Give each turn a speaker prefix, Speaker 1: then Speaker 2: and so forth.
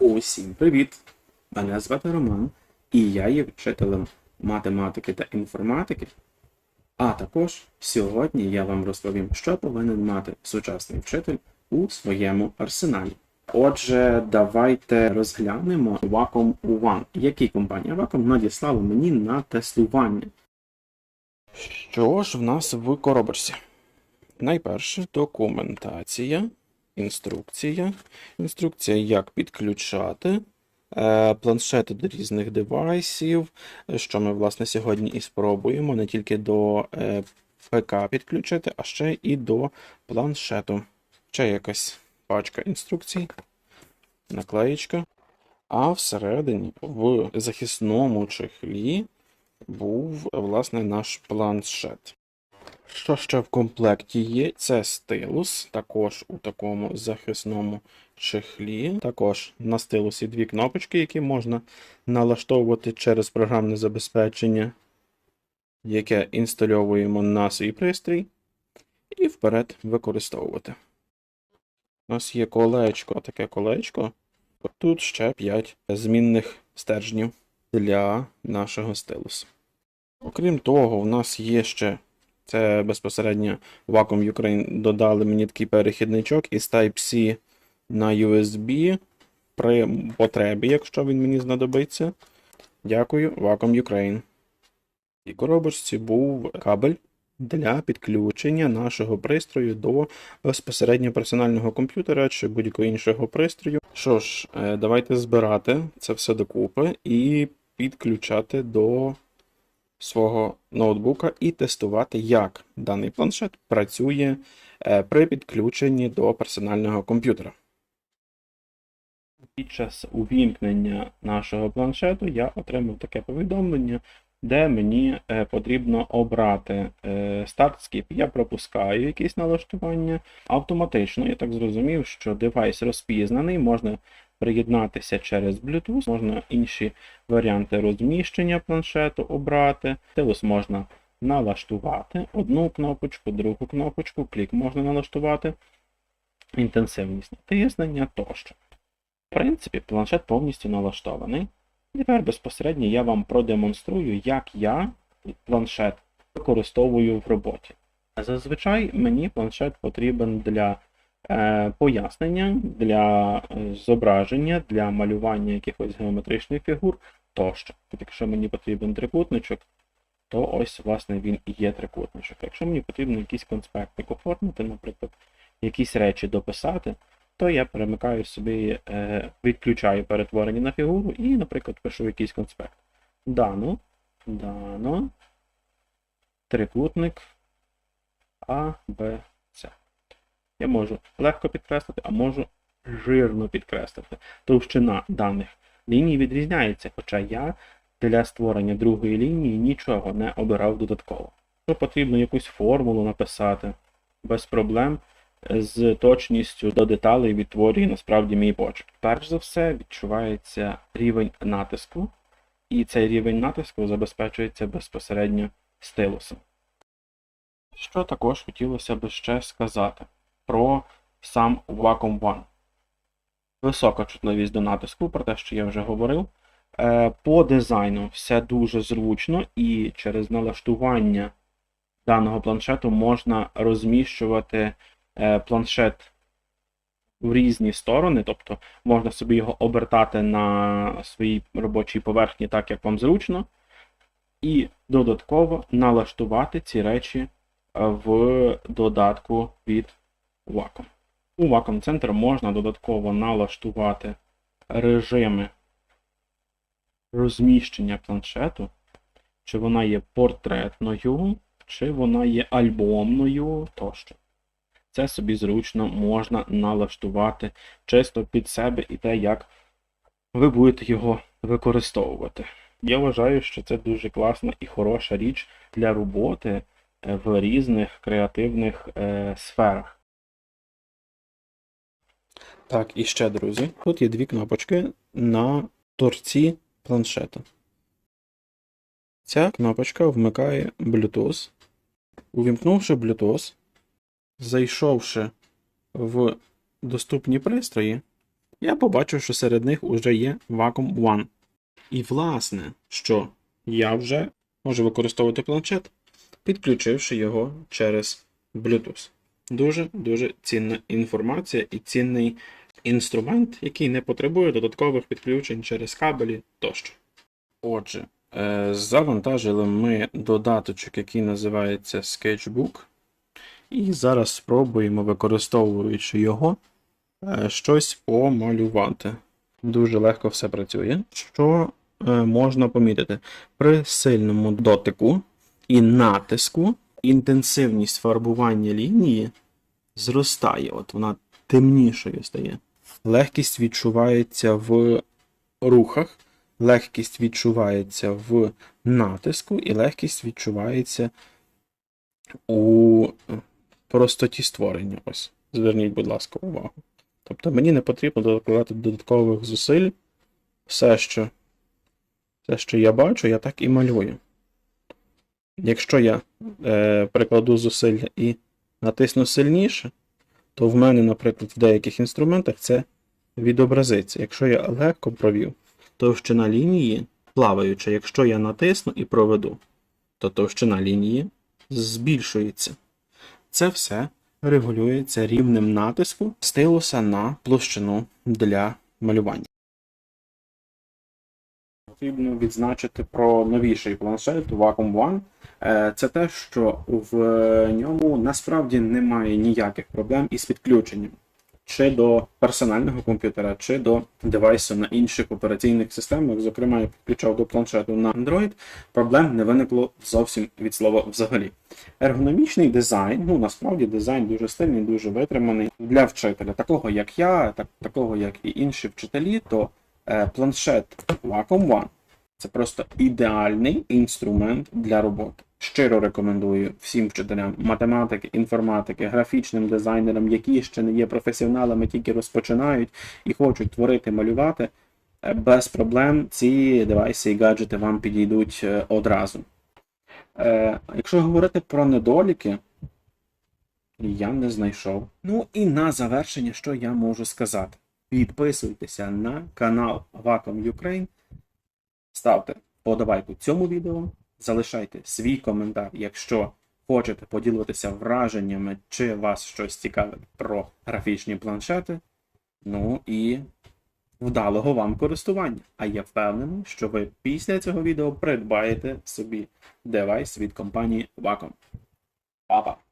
Speaker 1: Усім привіт! Мене звати Роман, і я є вчителем математики та інформатики. А також сьогодні я вам розповім, що повинен мати сучасний вчитель у своєму арсеналі. Отже, давайте розглянемо Wacom One, який компанія Wacom надіслала мені на тестування. Що ж в нас в коробочці? Найперше документація, інструкція. Інструкція, як підключати е, планшети до різних девайсів, що ми, власне, сьогодні і спробуємо не тільки до е, ПК підключити, а ще і до планшету. Ще якась пачка інструкцій, наклеєчка. А всередині в захисному чехлі був, власне, наш планшет. Що ще в комплекті є? Це стилус, також у такому захисному чехлі. Також на стилусі дві кнопочки, які можна налаштовувати через програмне забезпечення, яке інстальовуємо на свій пристрій, і вперед використовувати. У нас є колечко, таке колечко. Тут ще 5 змінних стержнів для нашого стилусу. Окрім того, у нас є ще це безпосередньо Wacom Ukraine додали мені такий перехідничок із Type-C на USB при потребі, якщо він мені знадобиться. Дякую, Wacom Ukraine. І коробочці був кабель для підключення нашого пристрою до безпосередньо персонального комп'ютера чи будь-якого іншого пристрою. Що ж, е, давайте збирати це все докупи і підключати до свого ноутбука і тестувати, як даний планшет працює е, при підключенні до персонального комп'ютера. Під час увімкнення нашого планшету я отримав таке повідомлення, де мені е, потрібно обрати е, старт скіп. Я пропускаю якісь налаштування автоматично. Я так зрозумів, що девайс розпізнаний, можна приєднатися через Bluetooth, можна інші варіанти розміщення планшету обрати. Стилус можна налаштувати одну кнопочку, другу кнопочку, клік можна налаштувати, інтенсивність натиснення тощо. В принципі, планшет повністю налаштований. Тепер безпосередньо я вам продемонструю, як я планшет використовую в роботі. Зазвичай мені планшет потрібен для пояснення, для е, зображення, для малювання якихось геометричних фігур тощо. Якщо мені потрібен трикутничок, то ось, власне, він і є трикутничок. Якщо мені потрібно якийсь конспектик оформити, наприклад, якісь речі дописати, то я перемикаю собі, е, відключаю перетворення на фігуру і, наприклад, пишу якийсь конспект. Дано, дано, трикутник А, Б. Я можу легко підкреслити, а можу жирно підкреслити. Товщина даних ліній відрізняється, хоча я для створення другої лінії нічого не обирав додатково. Якщо потрібно якусь формулу написати без проблем з точністю до деталей відтворює насправді мій почерк. Перш за все, відчувається рівень натиску, і цей рівень натиску забезпечується безпосередньо стилусом. Що також хотілося б ще сказати про сам Wacom One. Висока чутливість до натиску, про те, що я вже говорив. Е, По дизайну все дуже зручно, і через налаштування даного планшету можна розміщувати е, планшет в різні сторони, тобто можна собі його обертати на своїй робочій поверхні так, як вам зручно, і додатково налаштувати ці речі в додатку від Wacom. У Wacom Center можна додатково налаштувати режими розміщення планшету, чи вона є портретною, чи вона є альбомною тощо. Це собі зручно можна налаштувати чисто під себе і те, як ви будете його використовувати. Я вважаю, що це дуже класна і хороша річ для роботи е, в різних креативних е, сферах. Так, і ще, друзі, тут є дві кнопочки на торці планшета. Ця кнопочка вмикає Bluetooth. Увімкнувши Bluetooth, зайшовши в доступні пристрої, я побачив, що серед них вже є Wacom One. І власне, що я вже можу використовувати планшет, підключивши його через Bluetooth. Дуже-дуже цінна інформація і цінний інструмент, який не потребує додаткових підключень через кабелі тощо. Отже, е, завантажили ми додаточок, який називається Sketchbook. І зараз спробуємо, використовуючи його, е, щось помалювати. Дуже легко все працює. Що е, можна помітити? При сильному дотику і натиску інтенсивність фарбування лінії зростає. От вона темнішою стає. Легкість відчувається в рухах, легкість відчувається в натиску, і легкість відчувається у простоті створення. Ось. Зверніть, будь ласка, увагу. Тобто мені не потрібно докладати додаткових зусиль. Все, що, все, що я бачу, я так і малюю. Якщо я е, прикладу зусилля і натисну сильніше, то в мене, наприклад, в деяких інструментах це відобразиться. Якщо я легко провів, товщина лінії плаваюча, якщо я натисну і проведу, то товщина лінії збільшується. Це все регулюється рівнем натиску стилуса на площину для малювання. Потрібно відзначити про новіший планшет Wacom One. Е, Це те, що в ньому насправді немає ніяких проблем із підключенням чи до персонального комп'ютера, чи до девайсу на інших операційних системах. Зокрема, я підключав до планшету на Android, проблем не виникло зовсім від слова взагалі. Ергономічний дизайн, ну насправді дизайн дуже стильний, дуже витриманий для вчителя, такого як я, так, такого як і інші вчителі, то планшет Wacom One це просто ідеальний інструмент для роботи. Щиро рекомендую всім вчителям математики, інформатики, графічним дизайнерам, які ще не є професіоналами, тільки розпочинають і хочуть творити, малювати. Е, Без проблем ці девайси і гаджети вам підійдуть е, одразу. Е, Якщо говорити про недоліки, я не знайшов. Ну і на завершення, що я можу сказати? Підписуйтеся на канал Wacom Ukraine, ставте подобайку цьому відео, залишайте свій коментар, якщо хочете поділитися враженнями, чи вас щось цікавить про графічні планшети. Ну і вдалого вам користування. А я впевнений, що ви після цього відео придбаєте собі девайс від компанії Wacom. Па-па!